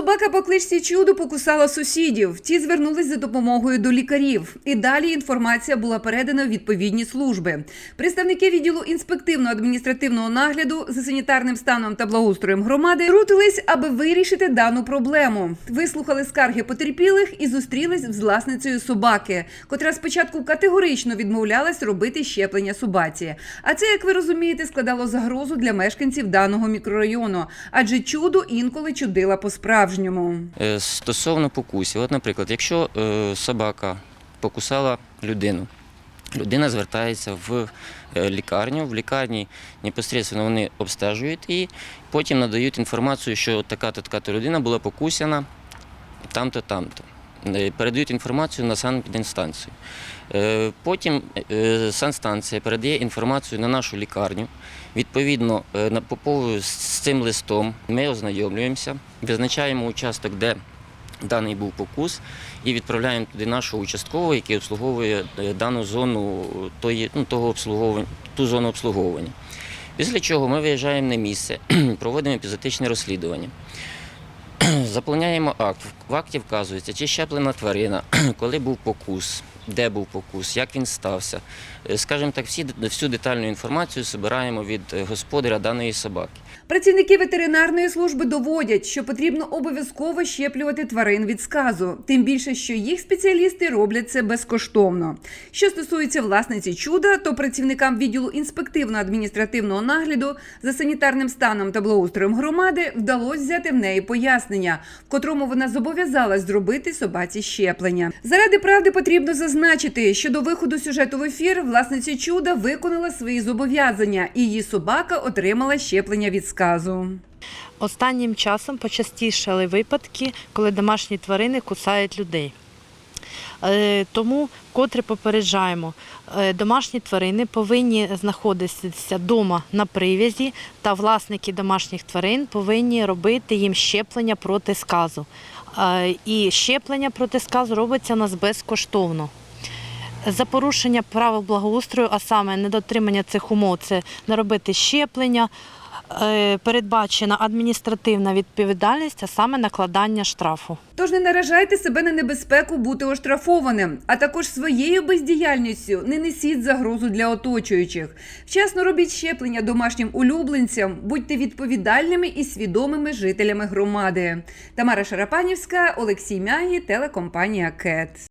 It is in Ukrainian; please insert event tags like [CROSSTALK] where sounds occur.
Собака по кличці чудо покусала сусідів. Ті звернулись за допомогою до лікарів. І далі інформація була передана в відповідні служби. Представники відділу інспективно-адміністративного нагляду за санітарним станом та благоустроєм громади рутились, аби вирішити дану проблему. Вислухали скарги потерпілих і зустрілись з власницею собаки, котра спочатку категорично відмовлялась робити щеплення собаці. А це, як ви розумієте, складало загрозу для мешканців даного мікрорайону, адже чудо інколи чудила по-справжньому. Е, Стосовно покусів, от, наприклад, якщо е, собака покусала людину, людина звертається в е, лікарню, в лікарні непосередньо вони обстежують її, потім надають інформацію, що така-то така-то людина була покусяна там-то, там-то. Е, Передають інформацію на санепідінстанцію. Е, Потім е, санстанція передає інформацію на нашу лікарню. Відповідно, з цим листом ми ознайомлюємося, визначаємо участок, де даний був покус, і відправляємо туди нашого участкового, який обслуговує дану зону тої, ну, того обслуговування, ту зону обслуговування. Після чого ми виїжджаємо на місце, [CLEARS THROAT] проводимо епізотичне розслідування. Заповняємо акт. В акті вказується, чи щеплена тварина, [CLEARS THROAT] коли був покус, де був покус, як він стався. Е, Скажімо так, всі, всю детальну інформацію збираємо від е, господаря даної собаки. Працівники ветеринарної служби доводять, що потрібно обов'язково щеплювати тварин від сказу, тим більше, що їх спеціалісти роблять це безкоштовно. Що стосується власниці чуда, то працівникам відділу інспективно-адміністративного нагляду за санітарним станом та благоустроєм громади вдалося взяти в неї пояснення, в котрому вона зобов'язалась зробити собаці щеплення. Заради правди потрібно зазначити, що до виходу сюжету в ефір власниця чуда виконала свої зобов'язання, і її собака отримала щеплення від сказу. Останнім часом почастішали випадки, коли домашні тварини кусають людей. Е, Тому котре попереджаємо, е, домашні тварини повинні знаходитися вдома на прив'язі, та власники домашніх тварин повинні робити їм щеплення проти сказу. Е, І щеплення проти сказу робиться у нас безкоштовно. За порушення правил благоустрою, а саме недотримання цих умов, це не робити щеплення, е, передбачена адміністративна відповідальність, а саме накладання штрафу. Тож не наражайте себе на небезпеку бути оштрафованим, а також своєю бездіяльністю не несіть загрозу для оточуючих. Вчасно робіть щеплення домашнім улюбленцям, будьте відповідальними і свідомими жителями громади. Тамара Шарапанівська, Олексій Мягі, телекомпанія КЕТ.